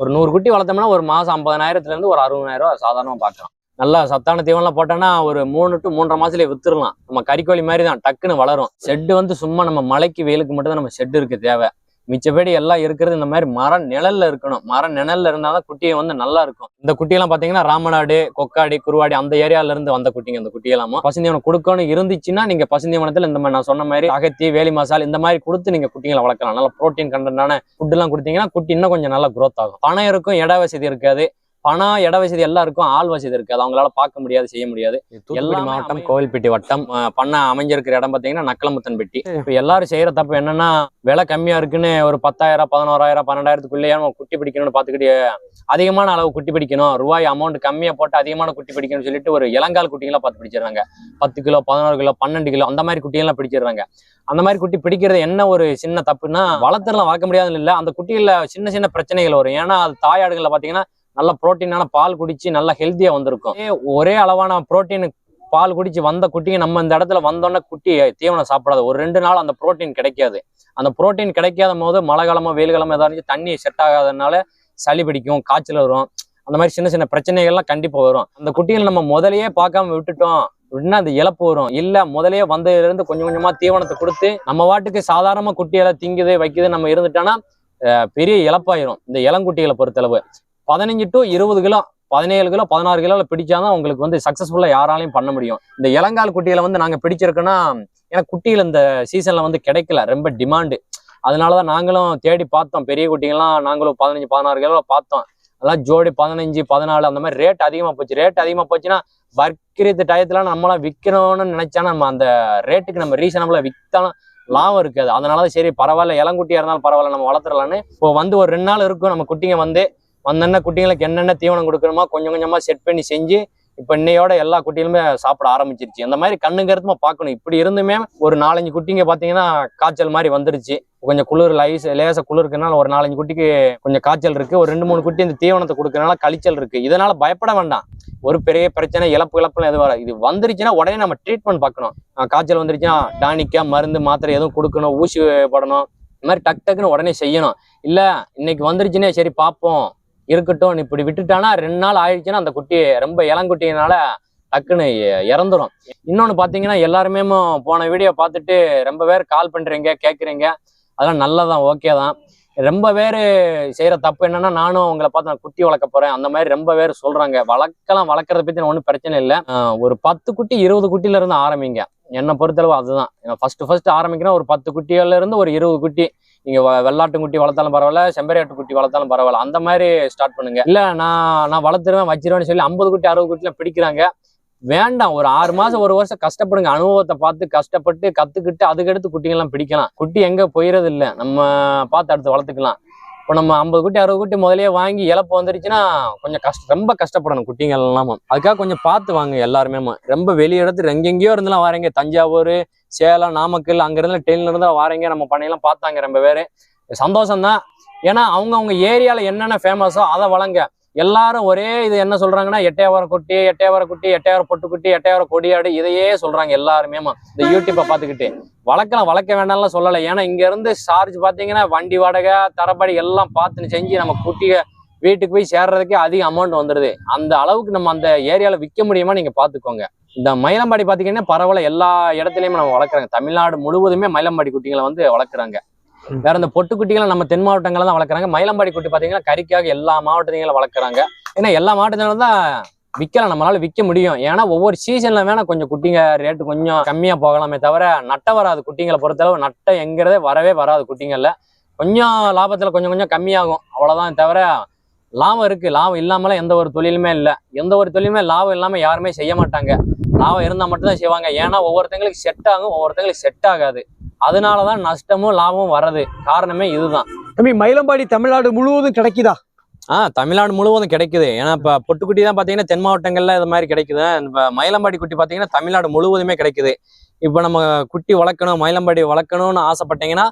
ஒரு நூறு குட்டி வளர்த்தோம்னா ஒரு மாசம் ஐம்பதாயிரத்துல இருந்து ஒரு அறுபதாயிரம் ரூபாய் சாதாரணமாக பார்க்கலாம். நல்லா சத்தான தீவனம் போட்டோம்னா ஒரு மூணு டு மூன்றரை மாசத்துல வித்துடலாம் நம்ம கறிக்கோழி மாதிரி தான் டக்குன்னு வளரும். ஷெட்டு வந்து சும்மா நம்ம மலைக்கு வெயிலுக்கு மட்டும் தான் நம்ம ஷெட் இருக்கு தேவை. மிச்சப்படி எல்லாம் இருக்கிறது இந்த மாதிரி மர நிழல்ல இருக்கணும். மர நிழல்ல இருந்தாதான் குட்டியை வந்து நல்லா இருக்கும். இந்த குட்டியெல்லாம் பாத்தீங்கன்னா ராமநாடு கொக்காடி குருவாடி அந்த ஏரியால இருந்து வந்த குட்டிங்க இந்த குட்டியெல்லாம். பசுந்தீவனம் கொடுக்கணும் இருந்துச்சுன்னா நீங்க பசுந்தீவனத்துல இந்த மாதிரி நான் சொன்ன மாதிரி அகத்தி வேலி மசால் இந்த மாதிரி கொடுத்து நீங்க குட்டிங்களை வளர்க்கலாம். நல்லா ப்ரோட்டீன் கண்டனான ஃபுட் எல்லாம் கொடுத்தீங்கன்னா குட்டி இன்னும் கொஞ்சம் நல்லா குரோத் ஆகும். பணம் இருக்கும் இட வசதி இருக்காது. பணம் இட வசதி எல்லாம் இருக்கும். ஆள் வசதி இருக்காது அவங்களால பார்க்க முடியாது செய்ய முடியாது. எல்லா மாவட்டம் கோவில்பட்டி வட்டம் பண்ணை அமைஞ்சிருக்கிற இடம் பாத்தீங்கன்னா நக்கலமுத்தன்பட்டி. இப்போ எல்லாரும் செய்யற தப்பு என்னன்னா விலை கம்மியா இருக்குன்னு ஒரு பத்தாயிரம் பதினோராயிரம் பன்னெண்டாயிரத்துக்குள்ளேயே நம்ம குட்டி பிடிக்கணும்னு பார்த்துக்கிட்டு அதிகமான அளவு குட்டி பிடிக்கணும். ரூபாய் அமௌண்ட் கம்மியா போட்டு அதிகமான குட்டி பிடிக்கணும்னு சொல்லிட்டு ஒரு இளங்கால் குட்டிங்களா பார்த்து பிடிச்சிடுறாங்க. பத்து கிலோ பதினோரு கிலோ பன்னெண்டு கிலோ அந்த மாதிரி குட்டியெல்லாம் பிடிச்சிடுறாங்க. அந்த மாதிரி குட்டி பிடிக்கிறது என்ன ஒரு சின்ன தப்புன்னா வளர்த்துலாம் வளர்க்க முடியாதுன்னு இல்லை. அந்த குட்டியில சின்ன சின்ன பிரச்சனைகள் வரும். ஏன்னா அது தாயாடுகளில் பார்த்தீங்கன்னா நல்ல புரோட்டீனான பால் குடிச்சு நல்லா ஹெல்த்தியா வந்திருக்கும். ஒரே- அளவான புரோட்டீன் பால் குடிச்சு வந்த குட்டிங்க நம்ம இந்த இடத்துல வந்தோடனே குட்டி தீவனம் சாப்பிடாது. ஒரு ரெண்டு நாள் அந்த புரோட்டீன் கிடைக்காது. அந்த புரோட்டீன் கிடைக்காத போது மழை காலமோ வெயில் காலமோ ஏதாவது இருந்துச்சு, தண்ணி செட் ஆகாதனால சளி பிடிக்கும் காய்ச்சல் வரும். அந்த மாதிரி சின்ன சின்ன பிரச்சனைகள்லாம் கண்டிப்பா வரும். அந்த குட்டிகள் நம்ம முதலையே பார்க்காம விட்டுட்டோம் அப்படின்னா அந்த இழப்பு வரும். இல்ல முதலையே வந்ததுல இருந்து கொஞ்சம் கொஞ்சமா தீவனத்தை கொடுத்து நம்ம வாட்டுக்கு சாதாரணமா குட்டியெல்லாம் திங்குது வைக்குது நம்ம இருந்துட்டோம்னா அஹ், பெரிய இழப்பாயிரும். இந்த இளங்குட்டிகளை பொறுத்தளவு. பதினஞ்சு டு இருபது கிலோ பதினேழு கிலோ பதினாறு கிலோவில் பிடிச்சாதான் உங்களுக்கு வந்து சக்ஸஸ்ஃபுல்லாக யாராலையும் பண்ண முடியும். இந்த இளங்கால் குட்டியில் வந்து நாங்கள் பிடிச்சிருக்கோன்னா ஏன்னா குட்டியில் இந்த சீசனில் வந்து கிடைக்கல ரொம்ப டிமாண்டு அதனால தான் நாங்களும் தேடி பார்த்தோம். பெரிய குட்டிகள்லாம் நாங்களும் பதினஞ்சு பதினாறு கிலோ பார்த்தோம். அதெல்லாம் ஜோடி பதினஞ்சு பதினாலு அந்த மாதிரி ரேட் அதிகமாக போச்சு. ரேட் அதிகமாக போச்சுன்னா பர்கிரீத் டயத்தில் நம்மளாம் விற்கணும்னு நினச்சா நம்ம அந்த ரேட்டுக்கு நம்ம ரீசனபிளா விற்றாலும் லாபம் இருக்காது. அதனாலதான் சரி பரவாயில்ல இளங்குட்டியாக இருந்தாலும் பரவாயில்ல நம்ம வளர்த்துடலான்னு இப்போ வந்து ஒரு ரெண்டு நாள் இருக்கும் நம்ம குட்டிங்க வந்து வந்தோன்னே குட்டிங்களுக்கு என்னென்ன தீவனம் கொடுக்கணுமோ கொஞ்சம் கொஞ்சமாக செட் பண்ணி செஞ்சு இப்போ இன்னையோட எல்லா குட்டிகளுமே சாப்பிட ஆரம்பிச்சிருச்சு. இந்த மாதிரி கண்ணுங்கிறதுமா பார்க்கணும். இப்படி இருந்துமே ஒரு நாலஞ்சு குட்டிங்க பார்த்தீங்கன்னா காய்ச்சல் மாதிரி வந்துருச்சு. கொஞ்சம் குளிர் லைஸ் லேசாக குளிர்க்கனால ஒரு நாலஞ்சு குட்டிக்கு கொஞ்சம் காய்ச்சல் இருக்குது ஒரு ரெண்டு மூணு குட்டி இந்த தீவனத்தை கொடுக்கறனால கழிச்சல் இருக்குது இதனால் பயப்பட வேண்டாம். ஒரு பெரிய பிரச்சனை இழப்பு இழப்புலாம் எதுவும் வராது. இது வந்துருச்சுன்னா உடனே நம்ம ட்ரீட்மெண்ட் பார்க்கணும். காய்ச்சல் வந்துருச்சுன்னா டானிக்கா மருந்து மாத்திரை எதுவும் கொடுக்கணும் ஊசி போடணும். இந்த மாதிரி டக் டக்குன்னு உடனே செய்யணும். இல்லை இன்னைக்கு வந்துருச்சுன்னே சரி பார்ப்போம். இருக்கட்டும் இப்படி விட்டுட்டானா ரெண்டு நாள் ஆயிடுச்சுன்னா அந்த குட்டி ரொம்ப இளங்குட்டியினால டக்குன்னு இறந்துரும். இன்னொன்று பார்த்தீங்கன்னா எல்லாருமே போன வீடியோ பார்த்துட்டு ரொம்ப பேர் கால் பண்ணுறீங்க கேட்குறீங்க அதெல்லாம் நல்லதான் ஓகே தான். ரொம்ப பேர் செய்கிற தப்பு என்னன்னா நானும் உங்களை பார்த்து நான் குட்டி வளர்க்க போகிறேன் அந்த மாதிரி ரொம்ப பேர் சொல்கிறாங்க வளர்க்கலாம் வளர்க்கறத பற்றி ஒன்றும் பிரச்சனை இல்லை. ஒரு பத்து குட்டி இருபது குட்டியிலேருந்து ஆரம்பிங்க. என்னை பொறுத்தளவு அதுதான். ஃபஸ்ட்டு ஃபஸ்ட்டு ஆரம்பிக்கிறேன். ஒரு பத்து குட்டியிலேருந்து ஒரு இருபது குட்டி. நீங்கள் வெள்ளாட்டு குட்டி வளர்த்தாலும் பரவாயில்ல செம்பரியாட்டு குட்டி வளர்த்தாலும் பரவாயில்ல. அந்த மாதிரி ஸ்டார்ட் பண்ணுங்க. இல்லை நான் நான் வளர்த்துருவேன் வச்சிருவேன்னு சொல்லி ஐம்பது குட்டி அறுபது குட்டிலாம் பிடிக்கிறாங்க. வேண்டாம் ஒரு ஆறு மாசம் ஒரு வருஷம் கஷ்டப்படுங்க. அனுபவத்தை பார்த்து கஷ்டப்பட்டு கத்துக்கிட்டு அதுக்கடுத்து குட்டிங்கெல்லாம் பிடிக்கலாம். குட்டி எங்க போயிறது இல்லை நம்ம பார்த்து அடுத்து வளர்த்துக்கலாம். இப்போ நம்ம ஐம்பது குட்டி அறுபது குட்டி முதலே வாங்கி இழப்பு வந்துருச்சுன்னா கொஞ்சம் கஷ்ட ரொம்ப கஷ்டப்படணும் குட்டிங்கள் எல்லாமும் அதுக்காக கொஞ்சம் பார்த்து வாங்க எல்லாருமே ரொம்ப வெளியே இடத்துல எங்கெங்கேயோ இருந்தெல்லாம் வரீங்க. தஞ்சாவூர் சேலம் நாமக்கல் அங்க இருந்து டெல்ல இருந்து வாரீங்க. நம்ம பண்ணையெல்லாம் பார்த்தாங்க ரொம்ப பேர். சந்தோஷம் தான் ஏன்னா அவங்க அவங்க ஏரியால என்னென்ன ஃபேமஸோ அதை வளங்க. எல்லாரும் ஒரே இது என்ன சொல்றாங்கன்னா எட்டையாவரம் குட்டி எட்டையாவரம் குட்டி எட்டையாவரம் பொட்டுக்குட்டி எட்டையாவரம் கொடியாடு இதையே சொல்றாங்க எல்லாருமே. இந்த யூடியூப்பை பார்த்துக்கிட்டு. வளர்க்கலாம் வளர்க்க வேண்டாம்லாம் சொல்லலை. ஏன்னா இங்க இருந்து சார்ஜ் பார்த்தீங்கன்னா வண்டி வாடகை தரப்படி எல்லாம் பார்த்துன்னு செஞ்சு நம்ம குட்டிய வீட்டுக்கு போய் சேர்றதுக்கே அதிக அமௌண்ட் வந்துடுது அந்த அளவுக்கு நம்ம அந்த ஏரியால விற்க முடியுமா நீங்க பாத்துக்கோங்க இந்த மயிலம்பாடி பாத்தீங்கன்னா பரவாயில்ல எல்லா இடத்துலயுமே நம்ம வளர்க்குறாங்க. தமிழ்நாடு முழுவதுமே மயிலம்பாடி குட்டிகளை வந்து வளர்க்குறாங்க. வேற இந்த பொட்டு குட்டிகளை நம்ம தென் மாவட்டங்கள்ல தான் வளர்க்குறாங்க. மயிலம்பாடி குட்டி பாத்தீங்கன்னா கறிக்காக எல்லா மாவட்டத்திலும் வளர்க்குறாங்க. ஏன்னா எல்லா மாவட்டத்திலும் தான் விற்கலாம் நம்மளால விற்க முடியும். ஏன்னா ஒவ்வொரு சீசன்ல வேணா கொஞ்சம் குட்டிங்க ரேட்டு கொஞ்சம் கம்மியா போகலாமே தவிர நட்ட வராது குட்டிங்களை பொறுத்தளவு. நட்டை எங்கிறதே வரவே வராது குட்டிங்கள்ல. கொஞ்சம் லாபத்துல கொஞ்சம் கொஞ்சம் கம்மியாகும். அவ்வளவுதான் தவிர லாபம் இருக்கு. லாபம் இல்லாமலாம் எந்த ஒரு தொழிலுமே இல்லை. எந்த ஒரு தொழிலுமே லாபம் இல்லாம யாருமே செய்ய மாட்டாங்க. லாபம் இருந்தா மட்டும்தான் செய்வாங்க. ஏன்னா ஒவ்வொருத்தங்களுக்கு செட் ஆகும் ஒவ்வொருத்தங்களுக்கு செட் ஆகாது. அதனாலதான் நஷ்டமும் லாபமும் வர்றது. காரணமே இதுதான். தம்பி மயிலம்பாடி தமிழ்நாடு முழுவதும் கிடைக்குதா? ஆ தமிழ்நாடு முழுவதும் கிடைக்குது. ஏன்னா இப்போ பொட்டுக்குட்டி தான் பார்த்தீங்கன்னா தென் மாவட்டங்கள்ல இது மாதிரி கிடைக்குது. இப்போ மயிலம்பாடி குட்டி பார்த்தீங்கன்னா தமிழ்நாடு முழுவதுமே கிடைக்குது. இப்போ நம்ம குட்டி வளர்க்கணும் மயிலம்பாடி வளர்க்கணும்னு ஆசைப்பட்டீங்கன்னா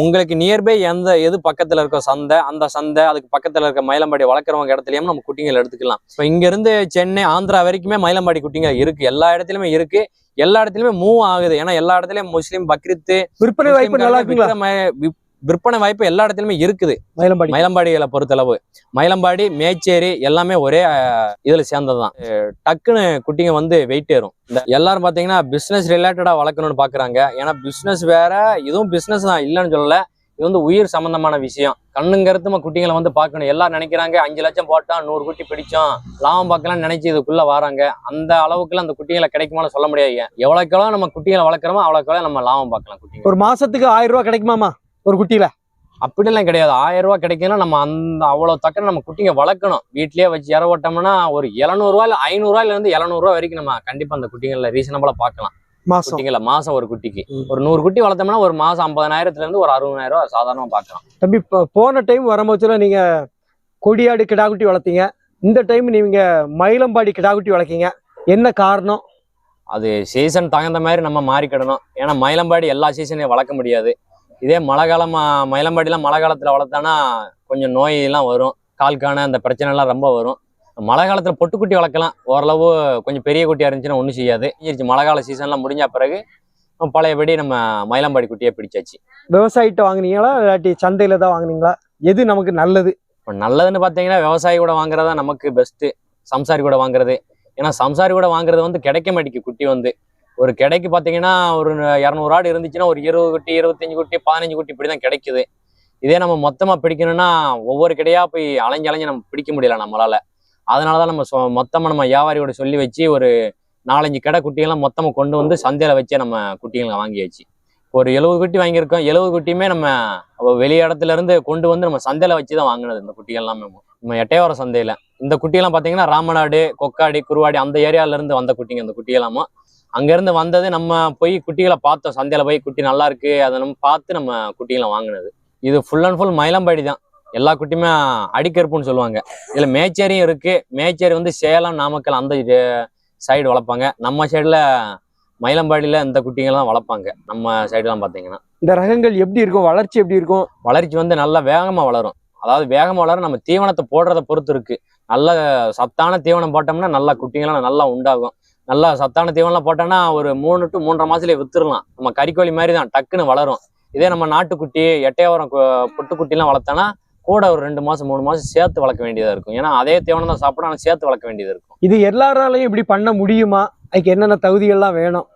உங்களுக்கு நியர்பை எந்த எது பக்கத்தில் இருக்கோ சந்தை அந்த சந்தை அதுக்கு பக்கத்தில் இருக்க மயிலம்பாடி வளர்க்குறவங்க இடத்துலயும் நம்ம குட்டிகள் எடுத்துக்கலாம். இப்போ இங்கேருந்து சென்னை ஆந்திரா வரைக்குமே மயிலம்பாடி குட்டிங்க இருக்கு. எல்லா இடத்துலையுமே இருக்கு. எல்லா இடத்துலையுமே மூவ் ஆகுது. ஏன்னா எல்லா இடத்துலயும் முஸ்லீம் பக்ரீத்து விற்பனை வாய்ப்பு நல்லா இருக்குங்களா? விற்பனை வாய்ப்பு எல்லா இடத்துலயுமே இருக்குது. மயிலம்பாடி. மயிலம்பாடிகளை பொறுத்தளவு. மயிலம்பாடி மேச்சேரி எல்லாமே ஒரே இதுல சேர்ந்ததுதான். டக்குன்னு குட்டிங்க வந்து வெயிட் ஏறும். இந்த எல்லாரும் பாத்தீங்கன்னா பிசினஸ் ரிலேட்டடா வளர்க்கணும்னு பாக்குறாங்க. ஏன்னா பிசினஸ் வேற இதுவும் பிசினஸ் தான். இல்லைன்னு சொல்லல. இது வந்து உயிர் சம்பந்தமான விஷயம். கண்ணுங்கருத்துமா குட்டிங்களை வந்து பார்க்கணும். எல்லாரும் நினைக்கிறாங்க அஞ்சு லட்சம் போட்டா நூறு குட்டி பிடிச்சோம். லாபம் பார்க்கலாம்னு நினைச்சு இதுக்குள்ள வராங்க. அந்த அளவுக்குலாம் அந்த குட்டிகளை கிடைக்குமான்னு சொல்ல முடியாது. எவ்வளோக்கெவ்வளோ நம்ம குட்டிகளை வளர்க்குறோமோ அவ்வளோக்கெவ்வளோ நம்ம லாபம் பார்க்கலாம் குட்டிங்க. ஒரு மாசத்துக்கு ஆயிரம் ரூபாய் கிடைக்குமாமா ஒரு குட்டியில. அப்படிலாம் கிடையாது. ஆயிரம் ரூபாய் கிடைக்குன்னா நம்ம அந்த அவ்வளோ தக்க நம்ம குட்டிங்க வளர்க்கணும். வீட்லயே வச்சு இற விட்டோம்னா ஒரு எழுநூறுவா இல்லை ஐநூறுரூவாயில இருந்து எழுநூறுவா வரைக்கும் நம்ம கண்டிப்பா அந்த குட்டிங்களை ரீசனபிளா பார்க்கலாம். மாசம். குட்டிங்களை மாசம் ஒரு குட்டிக்கு. ஒரு நூறு குட்டி வளர்த்தோம்னா ஒரு மாசம் ஐம்பதாயிரத்துல இருந்து ஒரு அறுபதாயிரம் ரூபாய் சாதாரணமா பார்க்கலாம். தம்பி போன டைம் வரும்போதுல நீங்க கொடியாடு கிடாக்குட்டி வளர்த்தீங்க. இந்த டைம் நீங்க மயிலம்பாடி கிடாக்குட்டி வளர்க்கீங்க. என்ன காரணம்? அது சீசன் தகுந்த மாதிரி நம்ம மாறிக்கிடணும். ஏன்னா மயிலம்பாடி எல்லா சீசனையும் வளர்க்க முடியாது. இதே மழை காலம் ஆ, மயிலம்பாடிலாம் மழை காலத்துல வளர்த்தானா கொஞ்சம் நோய் எல்லாம் வரும். கால்கான அந்த பிரச்சனை எல்லாம் ரொம்ப வரும். மழை காலத்துல பொட்டுக்குட்டி வளர்க்கலாம். ஓரளவு கொஞ்சம் பெரிய குட்டியா இருந்துச்சுன்னா ஒன்றும் செய்யாது. மழை கால சீசன்லாம் முடிஞ்ச பிறகு பழையபடி நம்ம மயிலம்பாடி குட்டியை பிடிச்சாச்சு. விவசாயிட்ட வாங்குனீங்களா? இல்லாட்டி சந்தையில தான் வாங்குனீங்களா? எது நமக்கு நல்லது? இப்போ நல்லதுன்னு பார்த்தீங்கன்னா விவசாயி கூட வாங்குறதா நமக்கு பெஸ்ட்டு சம்சாரி கூட வாங்குறது. ஏன்னா சம்சாரி கூட வாங்குறது வந்து கிடைக்க மாட்டேங்குது குட்டி வந்து. ஒரு கிடைக்கு பார்த்தீங்கன்னா ஒரு இரநூறு ஆடு இருந்துச்சுன்னா ஒரு இருபது குட்டி இருபத்தஞ்சு குட்டி பதினஞ்சு குட்டி இப்படி தான் கிடைக்குது. இதே நம்ம மொத்தமாக பிடிக்கணும்னா ஒவ்வொரு கிடையா போய் அலைஞ்சு அலைஞ்சு நம்ம பிடிக்க முடியல நம்மளால. அதனால தான் நம்ம சொ- மொத்தமாக நம்ம வியாபாரியோட சொல்லி வச்சு ஒரு நாலஞ்சு கடை குட்டிகள்லாம் மொத்தமாக கொண்டு வந்து சந்தையில் வச்சே நம்ம குட்டிகளை வாங்கியாச்சு. ஒரு எழுபது குட்டி வாங்கியிருக்கோம். எழுபது குட்டியுமே நம்ம வெளி இடத்துல இருந்து கொண்டு வந்து நம்ம சந்தையில் வச்சு தான் வாங்கினது இந்த குட்டிகள்லாம் எல்லாமே நம்ம எட்டையோர சந்தையில். இந்த குட்டியெல்லாம் பார்த்தீங்கன்னா ராமநாடு கொக்காடி குருவாடி அந்த ஏரியால இருந்து வந்த குட்டிங்க அந்த குட்டியெல்லாமும். அங்க இருந்து வந்தது நம்ம போய் குட்டிகளை பார்த்தோம். சந்தையில போய் குட்டி நல்லா இருக்கு. அதை நம்ம பார்த்து நம்ம குட்டிகளை வாங்கினது. இது ஃபுல் அண்ட் ஃபுல் மயிலம்பாடி தான். எல்லா குட்டியுமே அடிக்கருப்புன்னு சொல்லுவாங்க. இதுல மேச்சேரியும் இருக்கு. மேச்சேரி வந்து சேலம் நாமக்கல் அந்த சைடு வளர்ப்பாங்க. நம்ம சைடுல மயிலம்பாடியில இந்த குட்டிங்கெல்லாம் வளர்ப்பாங்க. நம்ம சைடுலாம் பாத்தீங்கன்னா இந்த ரகங்கள் எப்படி இருக்கும்? வளர்ச்சி எப்படி இருக்கும்? வளர்ச்சி வந்து நல்லா வேகமா வளரும். அதாவது வேகமா வளர நம்ம தீவனத்தை போடுறத பொறுத்து இருக்கு. நல்ல சத்தான தீவனம் போட்டோம்னா நல்லா குட்டிங்கெல்லாம் நல்லா உண்டாகும். நல்லா சத்தான தீவனம் போட்டோம்னா ஒரு மூணு டு மூன்றரை மாசத்துலயே வித்துடலாம் நம்ம கறிக்கோழி மாதிரி தான் டக்குன்னு வளரும். இதே நம்ம நாட்டுக்குட்டி எட்டையாவரம் புட்டுக்குட்டிலாம் வளர்த்தோன்னா கூட ஒரு ரெண்டு மாசம் மூணு மாசம் சேர்த்து வளர்க்க வேண்டியதா இருக்கும். ஏன்னா அதே தீவனம் தான் சாப்பிடும் ஆனால் சேர்த்து வளர்க்க வேண்டியது இருக்கும். இது எல்லாராலையும் இப்படி பண்ண முடியுமா? அதுக்கு என்னென்ன தகுதிகள்லாம் வேணும்?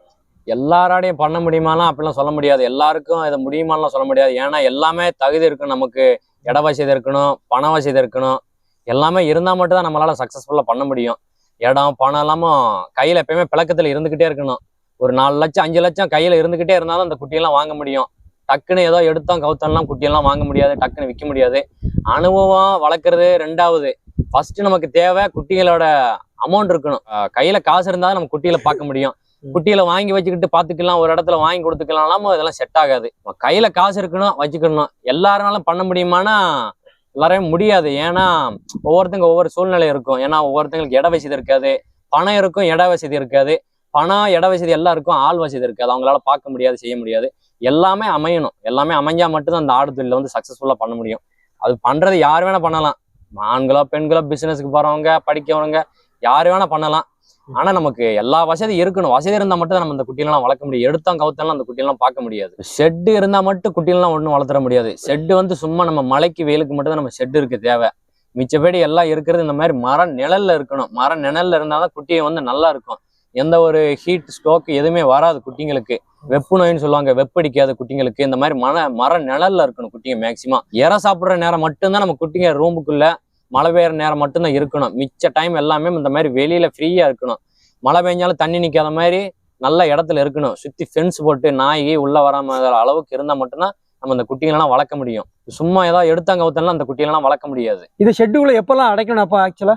எல்லாராடையும் பண்ண முடியுமாலாம் அப்படிலாம் சொல்ல முடியாது. எல்லாருக்கும் இதை முடியுமாலாம் சொல்ல முடியாது. ஏன்னா எல்லாமே தகுதி இருக்கும் நமக்கு இட வசதி இருக்கணும் பண வசதி இருக்கணும். எல்லாமே இருந்தால் மட்டும் தான் நம்மளால சக்ஸஸ்ஃபுல்லாக பண்ண முடியும். இடம் பணம் எல்லாமும் கையில் எப்பயுமே பிளக்கத்தில் இருந்துக்கிட்டே இருக்கணும். ஒரு நாலு லட்சம் அஞ்சு லட்சம் கையில் இருந்துக்கிட்டே இருந்தாலும் அந்த குட்டியெல்லாம் வாங்க முடியும். டக்குன்னு ஏதோ எடுத்தோம் கவுத்தம்லாம் குட்டியெல்லாம் வாங்க முடியாது டக்குன்னு விற்க முடியாது. அனுபவம் வளர்க்குறது ரெண்டாவது. ஃபர்ஸ்ட் நமக்கு தேவை குட்டிகளோட அமௌண்ட் இருக்கணும். கையில காசு இருந்தால் நம்ம குட்டிகளை பார்க்க முடியும். குட்டிகளை வாங்கி வச்சுக்கிட்டு பார்த்துக்கலாம் ஒரு இடத்துல வாங்கி கொடுத்துக்கலாம் இதெல்லாம் செட் ஆகாது. கையில காசு இருக்கணும் வச்சுக்கணும். எல்லாருனாலும் பண்ண முடியுமானா எல்லாரையும் முடியாது. ஏன்னா ஒவ்வொருத்தங்க ஒவ்வொரு சூழ்நிலை இருக்கும். ஏன்னா ஒவ்வொருத்தங்களுக்கு இட வசதி இருக்காது. பணம் இருக்கும் இட வசதி இருக்காது. பணம் இட வசதி எல்லாம் இருக்கும் ஆள் வசதி இருக்காது. அவங்களால பார்க்க முடியாது செய்ய முடியாது. எல்லாமே அமையணும். எல்லாமே அமைஞ்சா மட்டும்தான் அந்த ஆடு வந்து சக்ஸஸ்ஃபுல்லாக பண்ண முடியும். அது பண்றது யார் வேணா பண்ணலாம். ஆண்களோ பெண்களோ பிசினஸ்க்கு போறவங்க படிக்கிறவங்க யார் வேணா பண்ணலாம். ஆனா நமக்கு எல்லா வசதி இருக்கணும். வசதி இருந்தா மட்டும் தான் நம்ம அந்த குட்டியெல்லாம் வளர்க்க முடியும். எடுத்தோம் கவுத்தெல்லாம் அந்த குட்டியெல்லாம் பார்க்க முடியாது. ஷெட்டு இருந்தா மட்டும் குட்டியெல்லாம் ஒன்றும் வளர்த்துற முடியாது. ஷெட்டு வந்து சும்மா நம்ம மலைக்கு வெயிலுக்கு மட்டும் தான் நம்ம ஷெட்டு இருக்கு தேவை. மிச்சப்படி எல்லாம் இருக்கிறது இந்த மாதிரி மர நிழல்ல இருக்கணும். மர நிழல்ல இருந்தாதான் குட்டியை வந்து நல்லா இருக்கும். எந்த ஒரு ஹீட் ஸ்டோக் எதுவுமே வராது குட்டிங்களுக்கு. வெப்பு நோயின்னு சொல்லுவாங்க. வெப்படிக்காது குட்டிங்களுக்கு. இந்த மாதிரி மர மர நிழல்ல இருக்கணும் குட்டிங்க மேக்சிமம் இற சாப்பிடுற நேரம் மட்டும்தான் நம்ம குட்டிங்க ரூமுக்குள்ள மழை பெய்யுற நேரம் மட்டும்தான் இருக்கணும். மிச்ச டைம் எல்லாமே இந்த மாதிரி வெளியில ஃப்ரீயா இருக்கணும். மழை பெஞ்சாலும் தண்ணி நிக்காத மாதிரி நல்ல இடத்துல இருக்கணும். சுத்தி ஃபென்ஸ் போட்டு நாய் உள்ள வராம அளவுக்கு இருந்தா மட்டும்தான் நம்ம அந்த குட்டிகளெல்லாம் வளர்க்க முடியும். சும்மா ஏதாவது எடுத்தாங்க ஊத்தலாம் அந்த குட்டிகளெல்லாம் வளர்க்க முடியாது. இது ஷெட்டுக்குள்ள எப்பெல்லாம் அடைக்கணும் அப்ப ஆக்சுவலா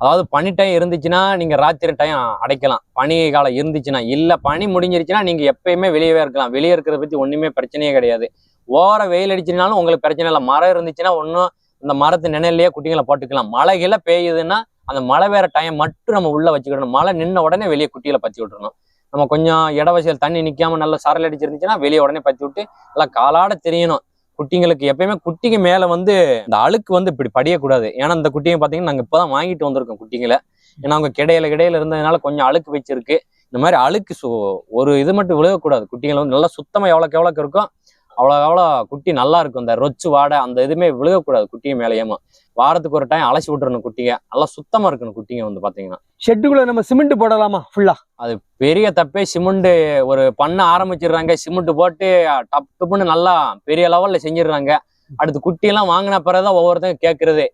அதாவது பனி டைம் இருந்துச்சுன்னா நீங்க ராத்திரி டைம் அடைக்கலாம். பனி காலம் இருந்துச்சுன்னா இல்ல பனி முடிஞ்சிருச்சுன்னா நீங்க எப்பயுமே வெளியவே இருக்கலாம். வெளியே இருக்கிறத பத்தி ஒண்ணுமே பிரச்சனையே கிடையாது. ஓர வெயில் அடிச்சுனாலும் உங்களுக்கு பிரச்சனை இல்லை. மரம் இருந்துச்சுன்னா ஒன்றும் அந்த மரத்து நிழல்லையே குட்டிங்களை போட்டுக்கலாம். மழைகள பெய்யுதுன்னா அந்த மழை வேற டைம் மட்டும் நம்ம உள்ள வச்சுக்கிடணும். மழை நின்ன உடனே வெளியே குட்டியில பத்தி விட்டுறணும். நம்ம கொஞ்சம் இடவசதியில் தண்ணி நிற்காம நல்லா சரல் அடிச்சிருந்துச்சுன்னா வெளியே உடனே பத்தி விட்டு நல்லா காலாட தெரியணும். குட்டிங்களுக்கு எப்பயுமே குட்டிக்கு மேலே வந்து இந்த அழுக்கு வந்து இப்படி படியக்கூடாது. ஏன்னா இந்த குட்டிங்க நாங்கள் இப்போ தான் வாங்கிட்டு வந்திருக்கோம் குட்டிங்களை. ஏன்னா அவங்க கிடையில கிடையில இருந்ததுனால கொஞ்சம் அழுக்கு வச்சிருக்கு. இந்த மாதிரி அழுக்கு சு- ஒரு இது மட்டும் விழுகக்கூடாது. குட்டிங்களை வந்து நல்லா சுத்தமாக எவ்வளோக்கு எவ்வளோக்கு இருக்கும் அவ்வளோ அவ்வளோ குட்டி நல்லா இருக்கும். இந்த ரொச்சு வாடை அந்த எதுவுமே விழுகக்கூடாது குட்டிங்க மேலேயுமா வாரத்துக்கு ஒரு டைம் அலசி விட்டுறணும் குட்டிங்க. நல்லா சுத்தமா இருக்கணும் குட்டிங்க வந்து பாத்தீங்கன்னா. ஷெட்டுக்குள்ள நம்ம சிமெண்ட் போடலாமா ஃபுல்லா பெரிய தப்பே. சிமெண்ட் ஒரு பண்ண ஆரம்பிச்சிடுறாங்க. சிமெண்ட் போட்டு டப் டப்புன்னு நல்லா பெரிய லெவல்ல செஞ்சிடுறாங்க. அடுத்து குட்டியெல்லாம் வாங்கின பிறகுதான் ஒவ்வொருத்தங்க கேட்கறது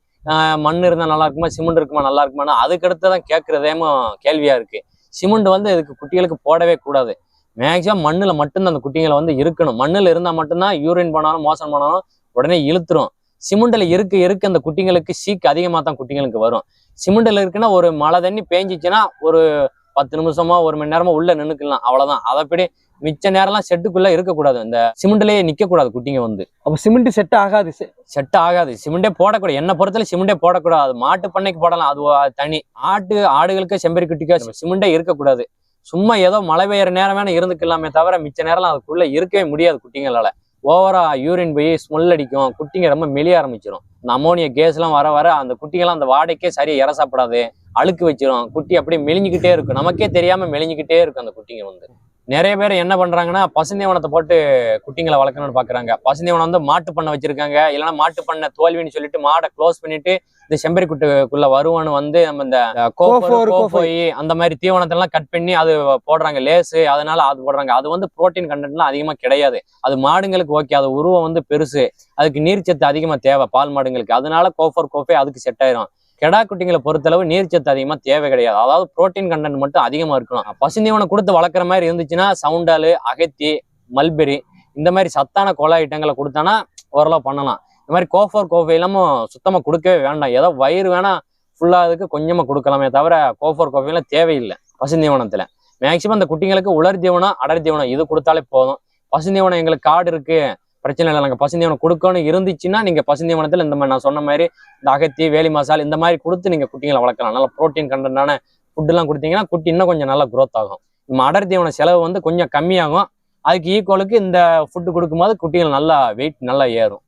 மண் இருந்தா நல்லா இருக்குமா சிமெண்ட் இருக்குமா நல்லா இருக்குமா அதுக்கு அடுத்துதான் கேட்கறதேமோ கேள்வியா இருக்கு. சிமெண்ட் வந்து இதுக்கு குட்டிகளுக்கு போடவே கூடாது. மேக்சிமம் மண்ணுல மட்டும்தான் அந்த குட்டிங்களை வந்து இருக்கணும். மண்ணுல இருந்தா மட்டும்தான் யூரின் போனாலும் மோசம் போனாலும் உடனே இழுத்துரும். சிமெண்ட்ல இருக்க இருக்க அந்த குட்டிங்களுக்கு சீக்கு அதிகமா தான் குட்டிங்களுக்கு வரும். சிமெண்ட்ல இருக்குன்னா ஒரு மழை தண்ணி பேஞ்சிச்சுன்னா ஒரு பத்து நிமிஷமா ஒரு மணி நேரமா உள்ள நின்னுக்கலாம். அவ்வளவுதான். அதைப்படி மிச்ச நேரம்லாம் செட்டுக்குள்ள இருக்கக்கூடாது. இந்த சிமெண்ட்லயே நிக்க கூடாது குட்டிங்க வந்து. அப்ப சிமெண்ட் செட் ஆகாது. செட் ஆகாது. சிமெண்டே போடக்கூடாது. என்ன பொறுத்தல சிமெண்டே போடக்கூடாது. மாட்டு பண்ணைக்கு போடலாம். அது தனி. ஆட்டு ஆடுகளுக்கு செம்பரி குட்டிக்கோ சிமெண்டே இருக்கக்கூடாது. சும்மா ஏதோ மழை பெய்யற நேரம் வேணா இருந்துக்கலாமே தவிர மிச்ச நேரம்லாம் அதுக்குள்ள இருக்கவே முடியாது குட்டிங்களால. ஓவரா யூரின் போய் ஸ்மெல் அடிக்கும். குட்டிங்க ரொம்ப மெலிய ஆரம்பிச்சிடும் இந்த அமோனியா கேஸ் எல்லாம் வர வர அந்த குட்டிங்கெல்லாம் அந்த வாடைக்கே சரியா இற சாப்பிடாது அழுக்கு வச்சிரும். குட்டி அப்படியே மெலிஞ்சிக்கிட்டே இருக்கும். நமக்கே தெரியாம மெலிஞ்சிக்கிட்டே இருக்கும் அந்த குட்டிங்க வந்து. நிறைய பேர் என்ன பண்றாங்கன்னா பசுந்தீவனத்தை போட்டு குட்டிங்களை வளர்க்கணும்னு பாக்குறாங்க. பசுந்தீவனம் வந்து மாட்டு பண்ணை வச்சிருக்காங்க. இல்லைன்னா மாட்டு பண்ணை தோல்வின்னு சொல்லிட்டு மாடை க்ளோஸ் பண்ணிட்டு இந்த செம்பரி குட்டுக்குள்ள வருவான்னு வந்து நம்ம இந்த. கோஃபோய் அந்த மாதிரி தீவனத்தை எல்லாம் கட் பண்ணி அது போடுறாங்க லேசு அதனால அது போடுறாங்க. அது வந்து புரோட்டீன் கண்டென்ட்லாம் அதிகமா கிடையாது. அது மாடுங்களுக்கு ஓகே அது உருவம் வந்து பெருசு. அதுக்கு நீர்ச்சத்து அதிகமா தேவை பால் மாடுங்களுக்கு. அதனால கோஃபர் கோஃபே அதுக்கு செட் ஆயிரும். கெடா குட்டிங்களை பொறுத்தளவு நீர்ச்சத்து அதிகமா தேவை கிடையாது. அதாவது புரோட்டீன் கண்டென்ட் மட்டும் அதிகமா இருக்கணும். பசுந்தீவனம் கொடுத்து வளர்க்குற மாதிரி இருந்துச்சுன்னா சவுண்டாலு அகத்தி மல்பெரி இந்த மாதிரி சத்தான கோலா ஐட்டங்களை கொடுத்தானா ஓரளவு பண்ணலாம். இந்த மாதிரி கோஃபர் கோஃபை இல்லாமல் சுத்தமாக கொடுக்கவே வேண்டாம். ஏதோ வயிறு வேணால் ஃபுல்லாக அதுக்கு கொஞ்சமாக கொடுக்கலாமே தவிர கோஃபர் கோஃபைலாம் தேவையில்லை. பசுந்தீவனத்துல மேக்சிமம் அந்த குட்டிங்களுக்கு உலர் தீவனம் அடர் தீவனம் இது கொடுத்தாலே போதும். பசுந்தீவனம் எங்களுக்கு காடு இருக்குது பிரச்சனை இல்லை நாங்கள் பசுந்தீவனம் கொடுக்கணும் இருந்துச்சுன்னா நீங்கள் பசுந்தீவனத்தில் இந்த மாதிரி நான் சொன்ன மாதிரி இந்த அகத்தி வேலி மசால் இந்த மாதிரி கொடுத்து நீங்கள் குட்டிங்களை வளர்க்கலாம். நல்லா ப்ரோட்டீன் கண்டனான ஃபுட்டுலாம் கொடுத்தீங்கன்னா குட்டி இன்னும் கொஞ்சம் நல்லா க்ரோத் ஆகும். நம்ம அடர் தீவன செலவு வந்து கொஞ்சம் கம்மியாகும். அதுக்கு ஈக்குவலுக்கு இந்த ஃபுட்டு கொடுக்கும்போது குட்டிகள் நல்லா வெயிட் நல்லா ஏறும்.